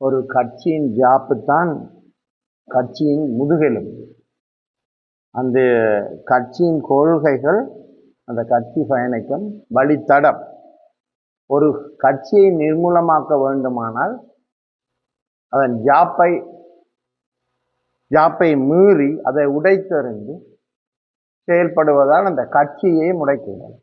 ஒரு கட்சியின் ஜாப்பு தான் கட்சியின் முதுகெலும்பு. அந்த கட்சியின் கொள்கைகள் அந்த கட்சி பயணிக்கும் வழித்தடம். ஒரு கட்சியை நிர்மூலமாக்க வேண்டுமானால் அதன் ஜாப்பை ஜாப்பை மீறி அதை உடைத்தறிந்து செயல்படுவதால் அந்த கட்சியை முடைக்கிறது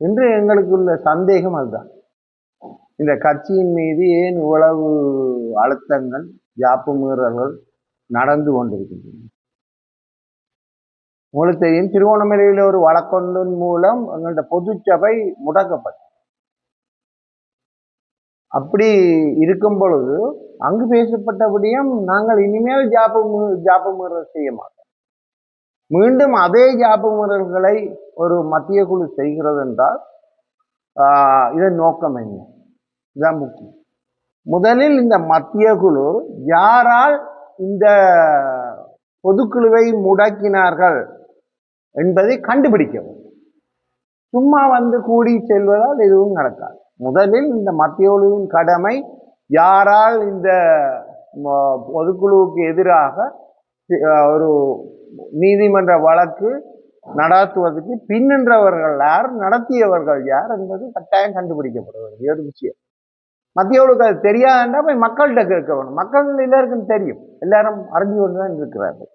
இன்று எங்களுக்கு உள்ள சந்தேகம் அதுதான். இந்த கட்சியின் மீது ஏன் இவ்வளவு அழுத்தங்கள் ஜாப்பு மீறல்கள் நடந்து கொண்டிருக்கின்றன? உங்களுக்கு தெரியும் திருவோணமலையில் ஒரு வழக்கொன்றின் மூலம் எங்கள்ட பொதுச்சபை முடக்கப்பட்டது. அப்படி இருக்கும் பொழுது அங்கு பேசப்பட்டபடியும் நாங்கள் இனிமேல் ஜாப்பு ஜாப்பு மீறல் செய்ய மாட்டோம். மீண்டும் அதே ஜாப்பு மீறல்களை ஒரு மத்திய குழு செய்கிறது என்றால் ஆஹ், இதன் நோக்கம் என்ன? இதுதான் முக்கியம். முதலில் இந்த மத்திய குழு யாரால் இந்த பொதுக்குழுவை முடக்கினார்கள் என்பதை கண்டுபிடிக்க சும்மா வந்து கூடி செல்வதால் எதுவும் நடக்காது. முதலில் இந்த மத்திய குழுவின் கடமை யாரால் இந்த ம- பொதுக்குழுவுக்கு எதிராக ஒரு நீதிமன்ற வழக்கு நடத்துவதற்கு பின்னின்றவர்கள் யார் நடத்தியவர்கள் யார் என்பது கட்டாயம் கண்டுபிடிக்கப்பட வேண்டிய ஒரு விஷயம். மத்தியவளுக்கு அது தெரியாதுன்றா போய் மக்கள்கிட்ட கேட்க வேணும். மக்கள் எல்லாருக்கும் தெரியும். எல்லாரும் அறிஞ்சு கொண்டு தான் இருக்கிறார்கள்.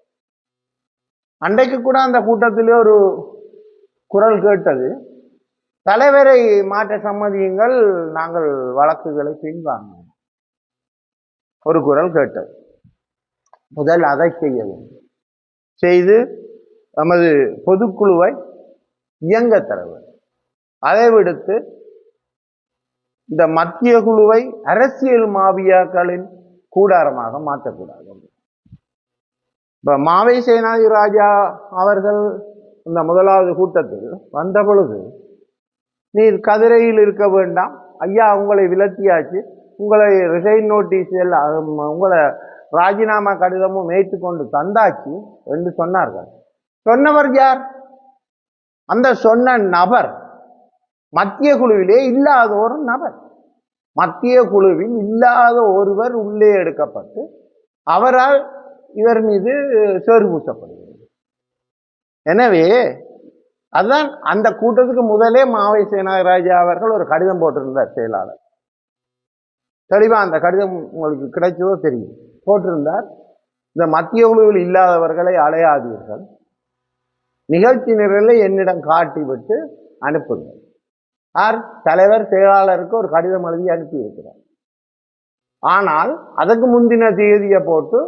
அன்றைக்கு கூட அந்த கூட்டத்திலே ஒரு குரல் கேட்டது. தலைவரை மாற்ற சம்மதியுங்கள் நாங்கள் வழக்குகளை பின்வாங்க ஒரு குரல் கேட்டது. முதல் அதை செய்ய வேண்டும். செய்து நமது பொதுக்குழுவை இயங்க தர வேண்டும். அதை விடுத்து இந்த மத்திய குழுவை அரசியல் மாவியாக்களின் கூடாரமாக மாற்றக்கூடாது. இப்ப மாவை சேனாதி ராஜா அவர்கள் இந்த முதலாவது கூட்டத்தில் வந்த பொழுது நீர் கதிரையில் இருக்க வேண்டாம். ஐயா உங்களை விலத்தியாச்சு. உங்களை ரிசைன் நோட்டீஸ் எல்லாம் உங்களை ராஜினாமா கடிதமும் ஏற்றுக்கொண்டு தந்தாச்சு என்று சொன்னார்கள். சொன்னவர் யார்? அந்த சொன்ன நபர் மத்திய குழுவிலே இல்லாத ஒரு நபர். மத்திய குழுவில் இல்லாத ஒருவர் உள்ளே எடுக்கப்பட்டு அவரால் இவர் மீது சோறு பூசப்படுகிறது. எனவே அதுதான் அந்த கூட்டத்துக்கு முதலே மாவை சேனாராஜா அவர்கள் ஒரு கடிதம் போட்டிருந்தார் செயலாளர். தெளிவாக அந்த கடிதம் உங்களுக்கு கிடைச்சதோ தெரியும். போட்டிருந்தார். இந்த மத்திய குழுவில் இல்லாதவர்களை அலையாதீர்கள் நிகழ்ச்சி நிரலை என்னிடம் காட்டி விட்டு அனுப்புங்கள். யார்? தலைவர் செயலாளருக்கு ஒரு கடிதம் எழுதி அனுப்பி இருக்கிறார் ஆனால் அதற்கு முந்தின தேதியை போட்டு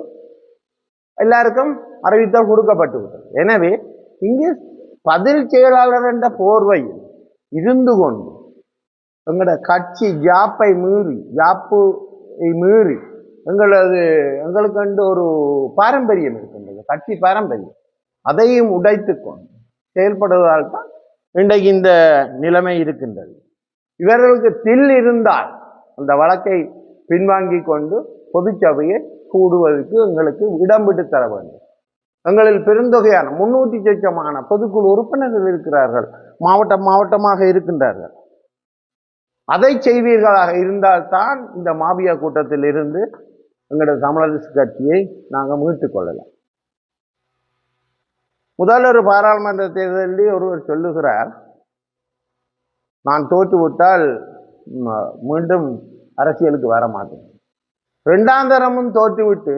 எல்லாருக்கும் அறிவித்தல் கொடுக்கப்பட்டு விட்டது. எனவே இங்கே பதில் செயலாளர் என்ற போர்வையில் இருந்து கொண்டு எங்களோட கட்சி ஜாப்பை மீறி ஜாப்பு மீறி எங்களது எங்களுக்கு ஒரு பாரம்பரியம் இருக்கின்றது கட்சி பாரம்பரியம். அதையும் உடைத்து கொண்டு செயல்படுவதால் தான் இன்றைக்கு இந்த நிலைமை இருக்கின்றது. இவர்களுக்கு தில் இருந்தால் அந்த வழக்கை பின்வாங்கி கொண்டு பொதுச்சபையை கூடுவதற்கு எங்களுக்கு இடம் விட்டு தர வேண்டும். எங்களில் பெருந்தொகையான முன்னூற்றி சொச்சமான பொதுக்குழு உறுப்பினர்கள் இருக்கிறார்கள். மாவட்டம் மாவட்டமாக இருக்கின்றார்கள். அதை செய்வீர்களாக இருந்தால்தான் இந்த மாபியா கூட்டத்தில் இருந்து எங்களோட தமிழரசு கட்சியை நாங்கள் மீட்டுக் முதல்வர் பாராளுமன்ற தேர்தலில் ஒருவர் சொல்லுகிறார் நான் தோற்றுவிட்டால் மீண்டும் அரசியலுக்கு வர மாட்டேன். ரெண்டாம் தரமும் தோற்றுவிட்டு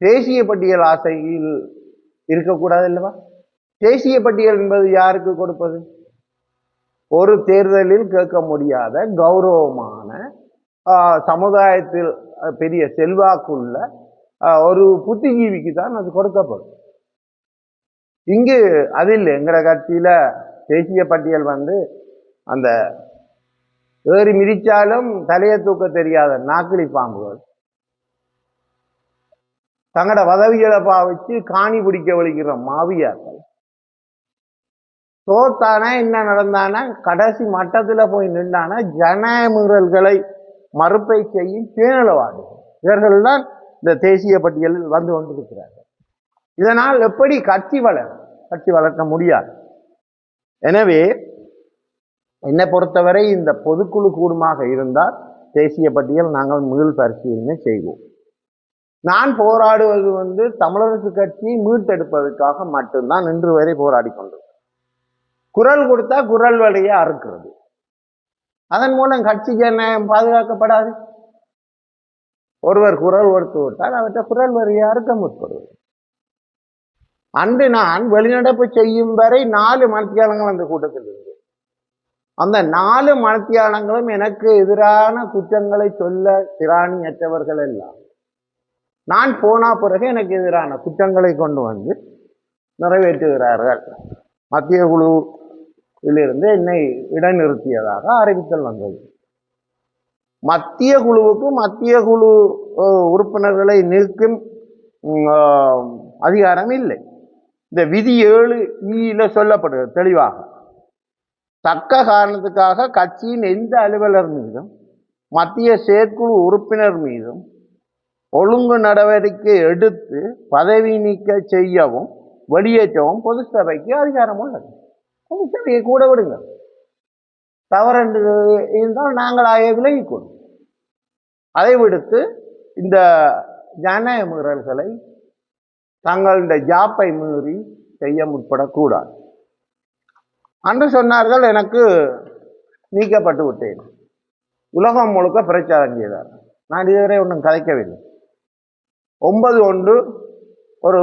தேசிய பட்டியல் ஆசையில் இருக்கக்கூடாது அல்லவா? தேசிய பட்டியல் என்பது யாருக்கு கொடுப்பது? ஒரு தேர்தலில் கேட்க முடியாத கௌரவமான சமுதாயத்தில் பெரிய செல்வாக்குள்ள ஒரு புத்திஜீவிக்கு தான் அது கொடுக்கப்படும். இங்கு அது இல்லை. எங்கிற கட்சியில தேசிய பட்டியல் வந்து அந்த ஏறி மிதிச்சாலும் தலையை தூக்க தெரியாத நாக்கிலி பாம்புகள். தங்களோட வதவிகளை பாவிச்சு காணி பிடிக்க வலிக்கிற மாவியாக்கள். தோத்தானா என்ன நடந்தானா? கடைசி மட்டத்துல போய் நின்றானா ஜனமுறல்களை மறுப்பை செய்யும் பேணலவாதிகள் இவர்கள் தான் இந்த தேசிய பட்டியலில் வந்து கொண்டிருக்கிறார்கள். இதனால் எப்படி கட்சி வளரும் கட்சி வளர்க்க முடியாது? எனவே என்னை பொறுத்தவரை இந்த பொதுக்குழு கூடுமாக இருந்தால் தேசிய பட்டியல் நாங்கள் முதல் பரிசீலனை செய்வோம். நான் போராடுவது வந்து தமிழரசு கட்சியை மீட்டெடுப்பதற்காக மட்டும்தான் இன்று வரை போராடி கொண்டு குரல் கொடுத்தா குரல் வழியை அறுக்கிறது. அதன் மூலம் கட்சிக்கு என்ன பாதுகாக்கப்படாது? ஒருவர் குரல் கொடுத்து விட்டால் அவற்றை குரல் வரியை அறுக்க முற்படுவது. அன்று நான் வெளிநடப்பு செய்யும் வரை நாலு மனத்தியாளங்கள் அந்த கூட்டத்தில் இருந்தது. அந்த நாலு மனத்தியாளங்களும் எனக்கு எதிரான குற்றங்களை சொல்ல திராணியற்றவர்கள் எல்லாம். நான் போனா பிறகு எனக்கு எதிரான குற்றங்களை கொண்டு வந்து நிறைவேற்றுகிறார்கள். மத்திய குழுவிலிருந்து என்னை இடைநிறுத்தியதாக அறிவித்தல் வந்தது. மத்திய குழுவுக்கு மத்திய குழு உறுப்பினர்களை நிற்கும் அதிகாரம் இல்லை. இந்த விதி ஏழு ஈல சொல்லப்படுகிறது தெளிவாக. தக்க காரணத்துக்காக கட்சியின் எந்த அலுவலர் மீதும் மத்திய செயற்குழு உறுப்பினர் மீதும் ஒழுங்கு நடவடிக்கை எடுத்து பதவி நீக்க செய்யவும் வெளியேற்றவும் பொது சபைக்கு அதிகாரம் உள்ளது. பொது சபையை கூட விடுங்க. தவறு இருந்தால் நாங்கள் ஆகிய விலகிக்கொள்ளும் அதை விடுத்து இந்த ஜனநாயக மீறல்களை தங்களுடைய ஜாப்பை மீறி செய்ய முற்படக்கூடாது. அன்று சொன்னார்கள் எனக்கு நீக்கப்பட்டு விட்டேன். உலகம் முழுக்க பிரச்சாரம் செய்தார். நான் இதுவரை ஒன்றும் கதைக்கவில்லை. ஒன்பது ஒன்று ஒரு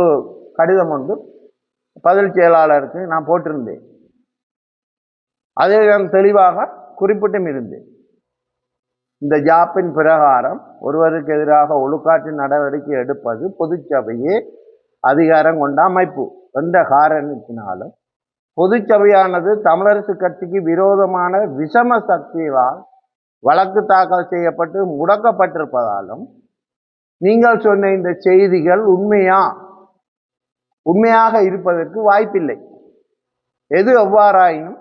கடிதம் ஒன்று பதில் செயலாளருக்கு நான் போட்டிருந்தேன். அதை நான் தெளிவாக குறிப்பிட்டும் இருந்தேன். இந்த ஜாப்பின் பிரகாரம் ஒருவருக்கு எதிராக ஒழுக்காற்று நடவடிக்கை எடுப்பது பொதுச்சபையே அதிகாரம் கொண்ட அமைப்பு. எந்த காரணத்தினாலும் பொதுச்சபையானது தமிழரசு கட்சிக்கு விரோதமான விஷம சக்தியால் வழக்கு தாக்கல் செய்யப்பட்டு முடக்கப்பட்டிருப்பதாலும் நீங்கள் சொன்ன இந்த செய்திகள் உண்மையா? உண்மையாக இருப்பதற்கு வாய்ப்பில்லை. எது எவ்வாறாயினும்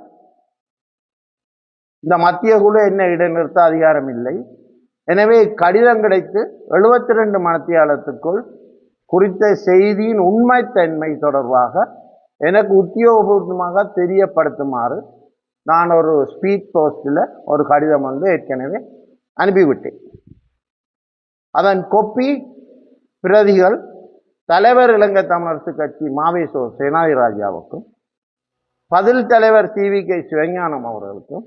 இந்த மத்திய குழு என்ன இடைநிறுத்த அதிகாரம் இல்லை. எனவே கடிதம் கிடைத்து எழுபத்தி ரெண்டு மனத்தியாளத்துக்குள் குறித்த செய்தியின் உண்மைத்தன்மை தொடர்பாக எனக்கு உத்தியோகபூர்வமாக தெரியப்படுத்துமாறு நான் ஒரு ஸ்பீட் போஸ்டில் ஒரு கடிதம் வந்து ஏற்கனவே அனுப்பிவிட்டேன். அதன் கொப்பி பிரதிகள் தலைவர் இலங்கை தமிழரசு கட்சி மாவேசோ சேனாதி ராஜாவுக்கும் பதில் தலைவர் சி வி கே சிவஞானம் அவர்களுக்கும்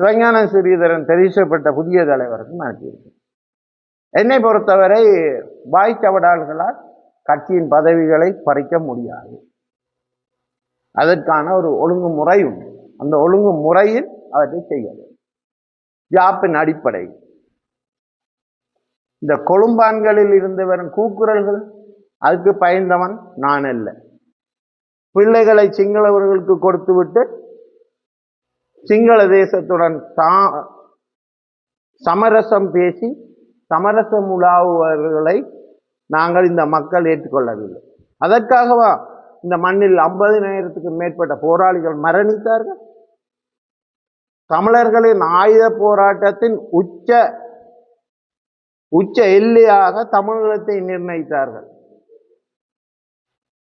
சிவஞான ஸ்ரீதரன் தெரிவிக்கப்பட்ட புதிய தலைவருக்கும் அனுப்பியிருக்கேன். என்னை பொறுத்தவரை வாய் சவடால்களால் கட்சியின் பதவிகளை பறிக்க முடியாது. அதற்கான ஒரு ஒழுங்குமுறை உண்டு. அந்த ஒழுங்குமுறையில் அவற்றை செய்ய வேண்டும் ஜாப்பின் அடிப்படை இந்த கொழும்பான்களில் இருந்து வரும் கூக்குரல்கள் அதுக்கு பயந்தவன் நான் அல்ல. பிள்ளைகளை சிங்களவர்களுக்கு கொடுத்துவிட்டு சிங்கள தேசத்துடன் தா சமரசம் பேசி சமரசம் உலாவுவர்களை நாங்கள் இந்த மக்கள் ஏற்றுக்கொள்ளவில்லை. அதற்காகவா இந்த மண்ணில் ஐம்பதினாயிரத்துக்கு மேற்பட்ட போராளிகள் மரணித்தார்கள்? தமிழர்களின் ஆயுத போராட்டத்தின் உச்ச உச்ச எல்லையாக தமிழகத்தை நிர்ணயித்தார்கள்.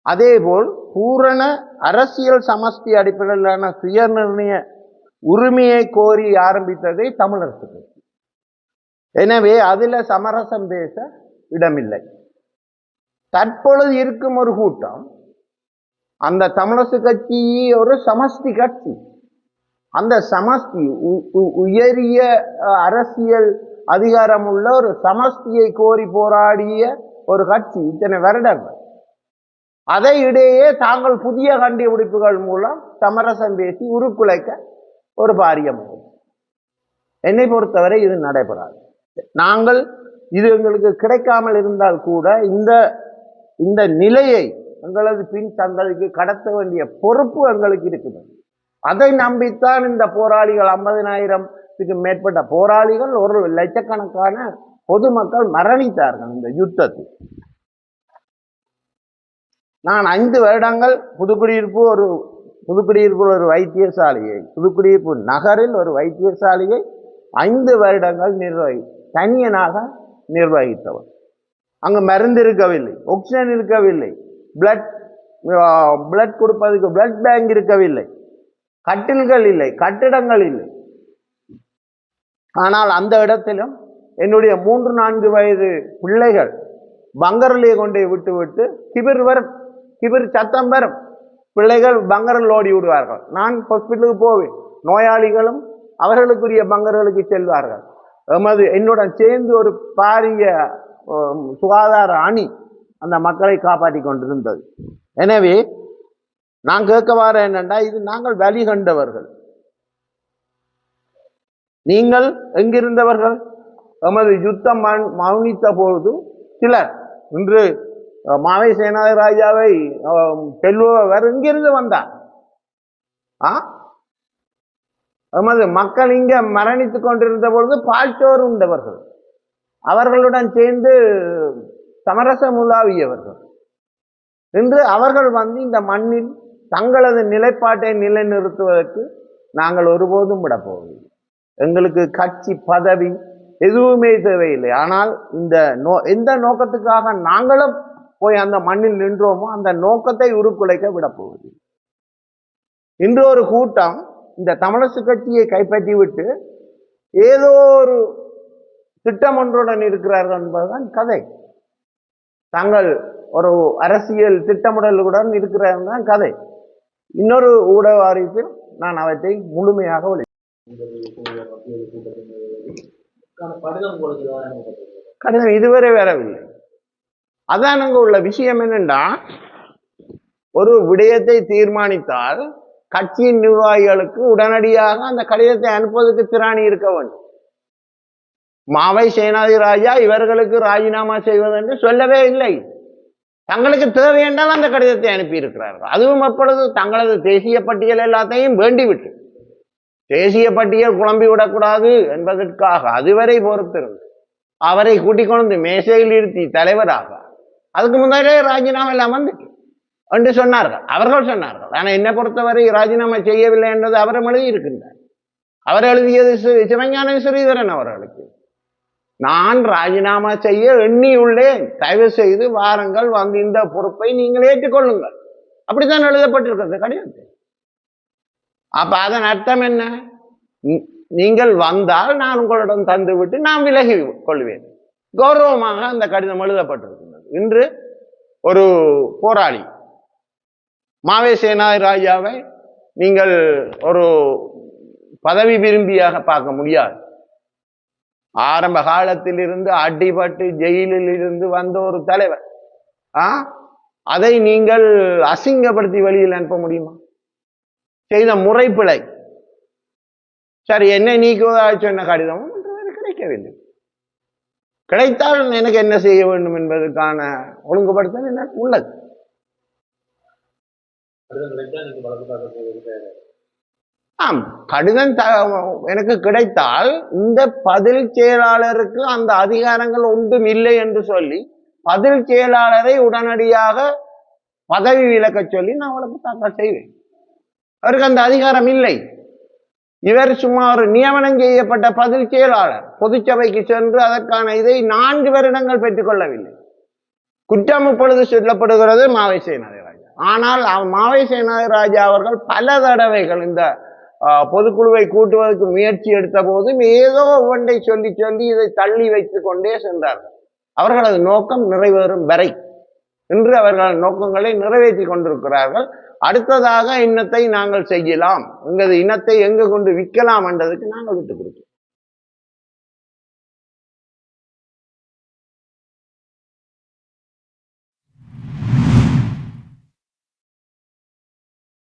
அதேபோல் பூரண அரசியல் சமஷ்டி அடிப்படையிலான சுயநிர்ணய உரிமையை கோரி ஆரம்பித்ததை தமிழரசு எனவே அதில் சமரசம் பேச இடமில்லை. தற்பொழுது இருக்கும் ஒரு கூட்டம் அந்த தமிழசு கட்சி ஒரு சமஷ்டி கட்சி. அந்த சமஷ்டி உ- உ- உயரிய அரசியல் அதிகாரம் உள்ள ஒரு சமஷ்டியை கோரி போராடிய ஒரு கட்சி இத்தனை வருடங்கள். அதை இடையே தாங்கள் புதிய கண்டுபிடிப்புகள் மூலம் சமரசம் பேசி உருக்குலைக்க ஒரு பாரியம் என்னை பொறுத்தவரை இது நடைபெறாது. நாங்கள் இது எங்களுக்கு கிடைக்காமல் இருந்தால் கூட இந்த இந்த நிலையை எங்களது பின் தங்களுக்கு கடத்த வேண்டிய பொறுப்பு எங்களுக்கு இருக்குது. அதை நம்பித்தான் இந்த போராளிகள் ஐம்பதினாயிரத்துக்கு மேற்பட்ட போராளிகள் ஒரு லட்சக்கணக்கான பொதுமக்கள் மரணித்தார்கள் இந்த யுத்தத்தில். நான் ஐந்து வருடங்கள் புதுக்குடியிருப்பு ஒரு புதுக்குடியிருப்பு ஒரு வைத்தியசாலையை புதுக்குடியிருப்பு நகரில் ஒரு வைத்தியசாலையை ஐந்து வருடங்கள் நிர்வகி தனியனாக நிர்வகித்தவர். அங்கு மருந்து இருக்கவில்லை ஆக்சிஜன் இருக்கவில்லை பிளட் பிளட் கொடுப்பதற்கு பிளட் பேங்க் இருக்கவில்லை. கட்டில்கள் இல்லை கட்டிடங்கள் இல்லை. ஆனால் அந்த இடத்திலும் என்னுடைய மூன்று நான்கு வயது பிள்ளைகள் பங்கரிலே கொண்டு விட்டு விட்டு கிபிர் வரும் கிபிர் சத்தம் வரும். பிள்ளைகள் பங்கரில் ஓடி விடுவார்கள். நான் ஹாஸ்பிட்டலுக்கு போவேன். நோயாளிகளும் அவர்களுக்குரிய பங்கர்களுக்கு செல்வார்கள். எமது என்னுடன் சேர்ந்து ஒரு பாரிய சுகாதார அணி அந்த மக்களை காப்பாற்றி கொண்டிருந்தது. எனவே நான் கேட்க வர என்னென்னா இது நாங்கள் வழி கண்டவர்கள் நீங்கள் எங்கிருந்தவர்கள்? எமது யுத்தம் மௌ- மௌனித்த பொழுது சிலர் இன்று மாவை சேனாதி ராஜாவை அஹ், எங்கிருந்து வந்தார்? ஆ? எமது மக்கள் இங்கே மரணித்துக் கொண்டிருந்த பொழுது பால்சோறு உண்டவர்கள். அவர்களுடன் சேர்ந்து சமரசம் உலாவியவர்கள் இன்று அவர்கள் வந்து இந்த மண்ணில் தங்களது நிலைப்பாட்டை நிலைநிறுத்துவதற்கு நாங்கள் ஒருபோதும் விடப்போவதில்லை எங்களுக்கு கட்சி பதவி எதுவுமே தேவையில்லை. ஆனால் இந்த நோ எந்த நோக்கத்துக்காக நாங்களும் போய் அந்த மண்ணில் நின்றோமோ அந்த நோக்கத்தை உருக்குலைக்க விடப்போவதில்லை இன்று ஒரு கூட்டம் இந்த தமிழரசு கட்சியை கைப்பற்றி விட்டு ஏதோ ஒரு திட்டம் ஒன்றுடன் இருக்கிறார்கள் என்பதுதான் கதை. தாங்கள் ஒரு அரசியல் திட்டமிடலுடன் இருக்கிறார்கள் தான் கதை. இன்னொரு ஊடக அறிவிப்பில் நான் அவற்றை முழுமையாக ஒளி கடிதம் இதுவரை வரவில்லை. அதான் அங்கே உள்ள விஷயம் என்னென்னா ஒரு விடயத்தை தீர்மானித்தால் கட்சியின் நிர்வாகிகளுக்கு உடனடியாக அந்த கடிதத்தை அனுப்புவதற்கு திராணி இருக்க வேண்டும். மாவை சேனாதி ராஜா இவர்களுக்கு ராஜினாமா செய்வதென்று சொல்லவே இல்லை. தங்களுக்கு தேவை என்றால் அந்த கடிதத்தை அனுப்பியிருக்கிறார்கள். அதுவும் அப்பொழுது தங்களது தேசிய பட்டியல் எல்லாத்தையும் வேண்டிவிட்டு தேசிய பட்டியல் குழம்பி விடக்கூடாது என்பதற்காக அதுவரை பொறுத்திருந்து அவரை கூட்டிக் கொண்டு மேசையில் இருத்தி தலைவராக அதுக்கு முன்னாடியே ராஜினாமா எல்லாம் வந்துட்டு என்று சொன்னார்கள். அவர்கள் சொன்னார்கள். ஆனால் என்னை பொறுத்தவரை ராஜினாமா செய்யவில்லை என்றது அவரும் எழுதியிருக்கின்றார். அவர் எழுதியது சிவஞான ஸ்ரீதரன் அவர்களுக்கு. நான் ராஜினாமா செய்ய எண்ணியுள்ளேன். தயவு செய்து வாருங்கள் வந்து இந்த பொறுப்பை நீங்கள் ஏற்றுக்கொள்ளுங்கள். அப்படித்தான் எழுதப்பட்டிருக்கிறது கிடையாது அப்ப அதன் அர்த்தம் என்ன? நீங்கள் வந்தால் நான் உங்களிடம் தந்துவிட்டு நான் விலகி கொள்வேன். கௌரவமாக அந்த கடிதம் எழுதப்பட்டிருக்கின்றது. இன்று ஒரு போராளி மாவேசேனா ராஜாவை நீங்கள் ஒரு பதவி விரும்பியாக பார்க்க முடியாது. ஆரம்ப காலத்திலிருந்து அடிபட்டு ஜெயிலில் இருந்து வந்த ஒரு தலைவர். ஆ? அதை நீங்கள் அசிங்கப்படுத்தி வெளியில் அனுப்ப முடியுமா? செய்த முறைப்பிழை. சரி என்னை நீக்குவதாக சொன்ன கடிதமும் கிடைக்கவில்லை. கிடைத்தால் எனக்கு என்ன செய்ய வேண்டும் என்பதற்கான ஒழுங்குபடுத்தல் என்ன உள்ளது கடிதம் கிடைச்சா நீங்க வழக்கு தாக்கல் செய்வதற்கு ஆம் கடிதம் த- எனக்கு கிடைத்தால் இந்த பதில் செயலாளருக்கு அந்த அதிகாரங்கள் ஒன்றும் இல்லை என்று சொல்லி பதில் செயலாளரை உடனடியாக பதவி விலக்கச் சொல்லி நான் வழக்கு தாக்கல் செய்வேன். அவருக்கு அந்த அதிகாரம் இல்லை. இவர் சும்மா ஒரு நியமனம் செய்யப்பட்ட பதில் செயலாளர் பொதுச்சபைக்கு சென்று அதற்கான இதை நான்கு வருடங்கள் பெற்றுக்கொள்ளவில்லை. குற்றம் இப்பொழுது சொல்லப்படுகிறது மாவை சேனாதிராஜா ஆனால் மாவை சேனாதிராஜா அவர்கள் பல தடவைகள் இந்த பொதுக்குழுவை கூட்டுவதற்கு முயற்சி எடுத்த போதும் ஏதோ ஒன்றை சொல்லி சொல்லி இதை தள்ளி வைத்து கொண்டே சென்றார்கள். அவர்களது நோக்கம் நிறைவேறும் வரை இன்று அவர்கள் நோக்கங்களை நிறைவேற்றி கொண்டிருக்கிறார்கள். அடுத்ததாக இன்னத்தை நாங்கள் செய்யலாம். எங்களது இனத்தை எங்கு கொண்டு விற்கலாம் என்றதுக்கு நாங்கள் விட்டுக் கொடுக்கிறோம்